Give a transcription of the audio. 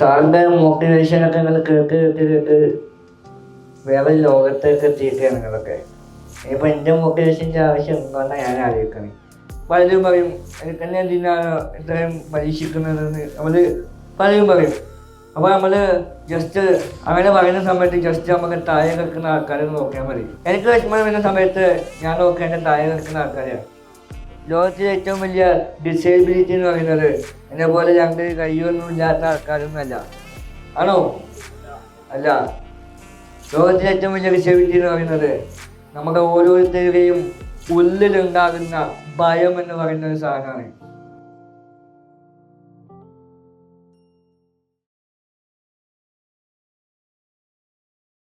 മോട്ടിവേഷനൊക്കെ നിങ്ങൾ കേട്ട് കേട്ട് കേട്ട് വേറെ ലോകത്തേക്ക് എത്തിയിട്ടാണ് നിങ്ങളൊക്കെ ഇപ്പൊ എന്റെ മോട്ടിവേഷന്റെ ആവശ്യം എന്താണെന്ന് ഞാൻ ആലോചിക്കണേ. പലരും പറയും എനിക്ക് തന്നെ എന്തിനാണ് ഇത്രയും പരീക്ഷിക്കുന്നതെന്ന് നമ്മൾ പലരും പറയും അപ്പോൾ നമ്മൾ ജസ്റ്റ് അങ്ങനെ പറയുന്ന സമയത്ത് ജസ്റ്റ് നമുക്ക് താഴെ നിൽക്കുന്ന ആൾക്കാരെ നോക്കിയാൽ മതി. എനിക്ക് വിഷമം വരുന്ന സമയത്ത് ഞാൻ നോക്കേണ്ട താഴെ നിൽക്കുന്ന ആൾക്കാരെയാണ് ലോകത്തിലെ ഏറ്റവും വലിയ ഡിസേബിലിറ്റി എന്ന് പറയുന്നത് എന്നെ പോലെ ഞങ്ങൾ കൈയൊന്നും ഇല്ലാത്ത ആൾക്കാരൊന്നുമല്ല. ആണോ? അല്ല. ലോകത്തിലെ ഏറ്റവും വലിയ ഡിസേബിലിറ്റി എന്ന് പറയുന്നത് നമ്മുടെ ഓരോരുത്തരുടെയും ഉള്ളിലുണ്ടാകുന്ന ഭയം എന്ന് പറയുന്ന ഒരു സാധനമാണ്.